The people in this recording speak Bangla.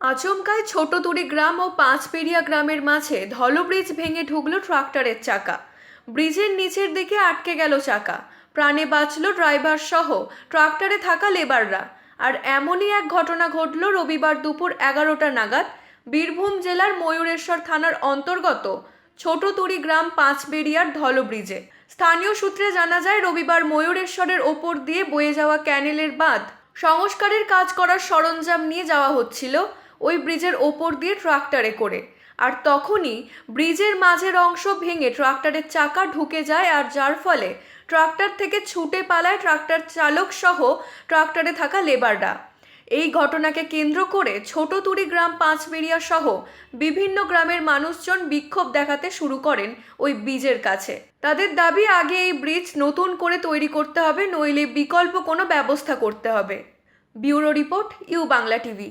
আচমকায় ছোট তুরি গ্রাম ও পাঁচপেরিয়া গ্রামের মাঝে ধল ব্রিজ ভেঙে ঢুকলো ট্রাক্টরের চাকা। ব্রিজের নিচের দিকে আটকে গেল চাকা। প্রাণে বাঁচল ড্রাইভার সহ ট্রাক্টরে থাকা লেবাররা। আর এমনই এক ঘটনা ঘটল রবিবার দুপুর এগারোটা নাগাদ বীরভূম জেলার ময়ূরেশ্বর থানার অন্তর্গত ছোট তুরি গ্রাম পাঁচবেরিয়ার ধল ব্রিজে। স্থানীয় সূত্রে জানা যায়, রবিবার ময়ূরেশ্বরের ওপর দিয়ে বয়ে যাওয়া ক্যানেলের বাঁধ সংস্কারের কাজ করার সরঞ্জাম নিয়ে যাওয়া হচ্ছিল। ওই ব্রিজের ওপর দিয়ে ট্রাক্টরে করে। আর তখনই ব্রিজের মাঝের অংশ ভেঙে ট্রাক্টরের চাকা ঢুকে যায় আর যার ফলে ট্রাক্টর থেকে ছুটে পালায় ট্রাক্টর চালক সহ ট্রাক্টরে থাকা লেবাররা। এই ঘটনাকে কেন্দ্র করে ছোট তুরি গ্রাম পাঁচবেরিয়া সহ বিভিন্ন গ্রামের মানুষজন বিক্ষোভ দেখাতে শুরু করেন ওই ব্রিজের কাছে। তাদের দাবি, আগে এই ব্রিজ নতুন করে তৈরি করতে হবে, নইলে বিকল্প কোনো ব্যবস্থা করতে হবে। Bureau report, U Bangla TV.